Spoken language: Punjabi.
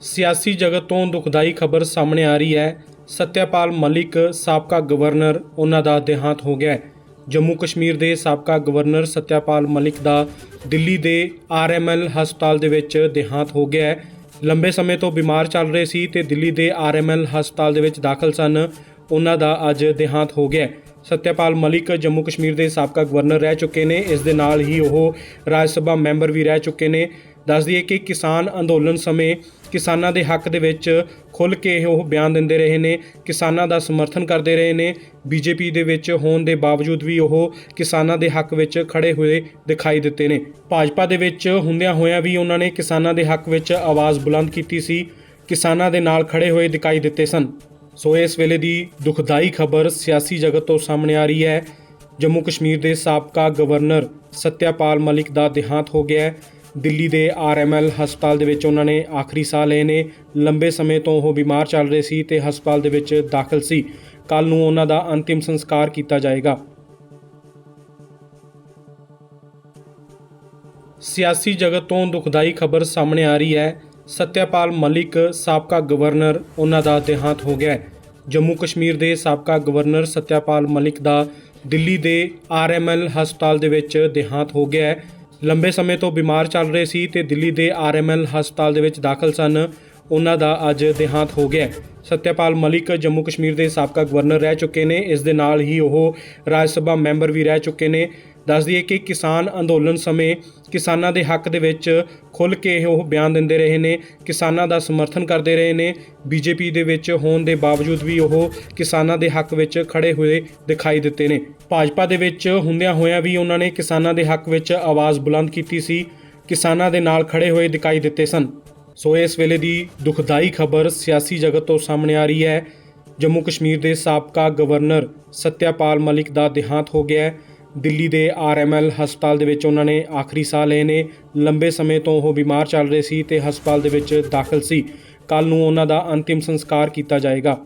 ਸਿਆਸੀ ਜਗਤ ਤੋਂ ਦੁਖਦਾਈ ਖਬਰ ਸਾਹਮਣੇ ਆ ਰਹੀ ਹੈ। ਸਤਿਆਪਾਲ ਮਲਿਕ, ਸਾਬਕਾ ਗਵਰਨਰ, ਉਹਨਾਂ ਦਾ ਦੇਹਾਂਤ ਹੋ ਗਿਆ ਹੈ। ਜੰਮੂ ਕਸ਼ਮੀਰ ਦੇ ਸਾਬਕਾ ਗਵਰਨਰ ਸਤਿਆਪਾਲ ਮਲਿਕ ਦਾ ਦਿੱਲੀ ਦੇ ਆਰਐਮਐਲ ਹਸਪਤਾਲ ਦੇ ਵਿੱਚ ਦੇਹਾਂਤ ਹੋ ਗਿਆ ਹੈ। ਲੰਬੇ ਸਮੇਂ ਤੋਂ ਬਿਮਾਰ ਚੱਲ ਰਹੇ ਸੀ ਤੇ ਦਿੱਲੀ ਦੇ ਆਰਐਮਐਲ ਹਸਪਤਾਲ ਦੇ ਵਿੱਚ ਦਾਖਲ ਸਨ। ਉਹਨਾਂ ਦਾ ਅੱਜ ਦੇਹਾਂਤ ਹੋ ਗਿਆ ਸਤਿਆਪਾਲ ਮਲਿਕ ਜੰਮੂ ਕਸ਼ਮੀਰ ਦੇ ਸਾਬਕਾ ਗਵਰਨਰ ਰਹਿ ਚੁੱਕੇ ਨੇ। ਇਸ ਦੇ ਨਾਲ ਹੀ ਉਹ ਰਾਜ ਸਭਾ ਮੈਂਬਰ ਵੀ ਰਹਿ ਚੁੱਕੇ ਨੇ। ਦੱਸ ਦਈਏ ਕਿ ਕਿਸਾਨ ਅੰਦੋਲਨ ਸਮੇਂ ਕਿਸਾਨਾਂ ਦੇ ਹੱਕ ਦੇ ਵਿੱਚ ਖੁੱਲ੍ਹ ਕੇ ਉਹ ਬਿਆਨ ਦਿੰਦੇ ਰਹੇ ਨੇ। ਕਿਸਾਨਾਂ ਦਾ ਸਮਰਥਨ ਕਰਦੇ ਰਹੇ ਨੇ। ਬੀਜੇਪੀ ਦੇ ਵਿੱਚ ਹੋਣ ਦੇ ਬਾਵਜੂਦ ਵੀ ਉਹ ਕਿਸਾਨਾਂ ਦੇ ਹੱਕ ਵਿੱਚ ਖੜੇ ਹੋਏ ਦਿਖਾਈ ਦਿੱਤੇ ਨੇ। ਭਾਜਪਾ ਦੇ ਵਿੱਚ ਹੁੰਦਿਆਂ ਹੋਇਆਂ ਵੀ ਉਹਨਾਂ ਨੇ ਕਿਸਾਨਾਂ ਦੇ ਹੱਕ ਵਿੱਚ ਆਵਾਜ਼ ਬੁਲੰਦ ਕੀਤੀ ਸੀ। ਕਿਸਾਨਾਂ ਦੇ ਨਾਲ ਖੜੇ ਹੋਏ ਦਿਖਾਈ ਦਿੱਤੇ ਸਨ। ਸੋ ਇਸ ਵੇਲੇ ਦੀ ਦੁਖਦਾਈ ਖਬਰ ਸਿਆਸੀ ਜਗਤ ਤੋਂ ਸਾਹਮਣੇ ਆ ਰਹੀ ਹੈ। ਜੰਮੂ ਕਸ਼ਮੀਰ ਦੇ ਸਾਬਕਾ ਗਵਰਨਰ ਸਤਿਆਪਾਲ ਮਲਿਕ ਦਾ ਦੇਹਾਂਤ ਹੋ ਗਿਆ ਹੈ। ਦਿੱਲੀ ਦੇ ਆਰਐਮਐਲ ਹਸਪਤਾਲ ਦੇ ਵਿੱਚ ਉਹਨਾਂ ਨੇ ਆਖਰੀ ਸਾਹ ਲਏ ਨੇ। ਲੰਬੇ ਸਮੇਂ ਤੋਂ ਉਹ ਬਿਮਾਰ ਚੱਲ ਰਹੇ ਸੀ ਤੇ ਹਸਪਤਾਲ ਦੇ ਵਿੱਚ ਦਾਖਲ ਸੀ। ਕੱਲ ਨੂੰ ਉਹਨਾਂ ਦਾ ਅੰਤਿਮ ਸੰਸਕਾਰ ਕੀਤਾ ਜਾਏਗਾ। ਸਿਆਸੀ ਜਗਤ ਤੋਂ ਦੁਖਦਾਈ ਖਬਰ ਸਾਹਮਣੇ ਆ ਰਹੀ ਹੈ। ਸਤਿਆਪਾਲ ਮਲਿਕ, ਸਾਬਕਾ ਗਵਰਨਰ, ਉਹਨਾਂ ਦਾ ਦੇਹਾਂਤ ਹੋ ਗਿਆ ਹੈ। ਜੰਮੂ ਕਸ਼ਮੀਰ ਦੇ ਸਾਬਕਾ ਗਵਰਨਰ ਸਤਿਆਪਾਲ ਮਲਿਕ ਦਾ ਦਿੱਲੀ ਦੇ ਆਰਐਮਐਲ ਹਸਪਤਾਲ ਦੇ ਵਿੱਚ ਦੇਹਾਂਤ ਹੋ ਗਿਆ ਹੈ। ਲੰਬੇ ਸਮੇਂ ਤੋਂ ਬਿਮਾਰ ਚੱਲ ਰਹੇ ਸੀ ਤੇ ਦਿੱਲੀ ਦੇ ਆਰਐਮਐਲ ਹਸਪਤਾਲ ਦੇ ਵਿੱਚ ਦਾਖਲ ਸਨ। ਉਹਨਾਂ ਦਾ ਅੱਜ ਦੇਹਾਂਤ ਹੋ ਗਿਆ ਸਤਿਆਪਾਲ ਮਲਿਕ ਜੰਮੂ ਕਸ਼ਮੀਰ ਦੇ ਸਾਬਕਾ ਗਵਰਨਰ ਰਹਿ ਚੁੱਕੇ ਨੇ। ਇਸ ਦੇ ਨਾਲ ਹੀ ਉਹ ਰਾਜ ਸਭਾ ਮੈਂਬਰ ਵੀ ਰਹਿ ਚੁੱਕੇ ਨੇ। ਦੱਸ ਦਈਏ ਕਿ ਕਿਸਾਨ ਅੰਦੋਲਨ ਸਮੇਂ ਕਿਸਾਨਾਂ ਦੇ ਹੱਕ ਦੇ ਵਿੱਚ ਖੁੱਲ੍ਹ ਕੇ ਉਹ ਬਿਆਨ ਦਿੰਦੇ ਰਹੇ ਨੇ, ਕਿਸਾਨਾਂ ਦਾ ਸਮਰਥਨ ਕਰਦੇ ਰਹੇ ਨੇ। ਬੀਜੇਪੀ ਦੇ ਵਿੱਚ ਹੋਣ ਦੇ ਬਾਵਜੂਦ ਵੀ ਉਹ ਕਿਸਾਨਾਂ ਦੇ ਹੱਕ ਵਿੱਚ ਖੜੇ ਹੋਏ ਦਿਖਾਈ ਦਿੱਤੇ ਨੇ। ਭਾਜਪਾ ਦੇ ਵਿੱਚ ਹੁੰਦਿਆਂ ਹੋਇਆਂ ਵੀ ਉਹਨਾਂ ਨੇ ਕਿਸਾਨਾਂ ਦੇ ਹੱਕ ਵਿੱਚ ਆਵਾਜ਼ ਬੁਲੰਦ ਕੀਤੀ ਸੀ। ਕਿਸਾਨਾਂ ਦੇ ਨਾਲ ਖੜੇ ਹੋਏ ਦਿਖਾਈ ਦਿੱਤੇ ਸਨ। ਸੋ ਇਸ ਵੇਲੇ ਦੀ ਦੁਖਦਾਈ ਖਬਰ ਸਿਆਸੀ ਜਗਤ ਤੋਂ ਸਾਹਮਣੇ ਆ ਰਹੀ ਹੈ। ਜੰਮੂ ਕਸ਼ਮੀਰ ਦੇ ਸਾਬਕਾ ਗਵਰਨਰ ਸਤਿਆਪਾਲ ਮਲਿਕ ਦਾ ਦੇਹਾਂਤ ਹੋ ਗਿਆ ਹੈ। ਦਿੱਲੀ ਦੇ ਆਰਐਮਐਲ ਹਸਪਤਾਲ ਦੇ ਵਿੱਚ ਉਹਨਾਂ ਨੇ ਆਖਰੀ ਸਾਹ ਲਏ ਨੇ। ਲੰਬੇ ਸਮੇਂ ਤੋਂ ਉਹ ਬਿਮਾਰ ਚੱਲ ਰਹੇ ਸੀ ਤੇ ਹਸਪਤਾਲ ਦੇ ਵਿੱਚ ਦਾਖਲ ਸੀ। ਕੱਲ ਨੂੰ ਉਹਨਾਂ ਦਾ ਅੰਤਿਮ ਸੰਸਕਾਰ ਕੀਤਾ ਜਾਏਗਾ।